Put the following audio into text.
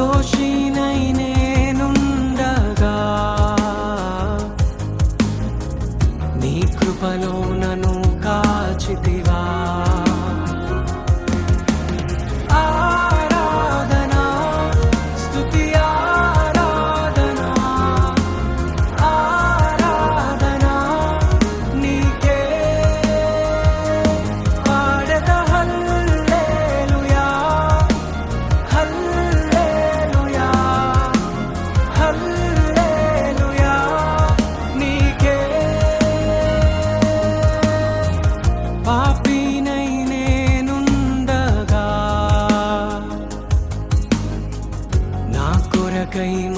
నిర్దోషినై నేనుండగా నీ కృపలో கை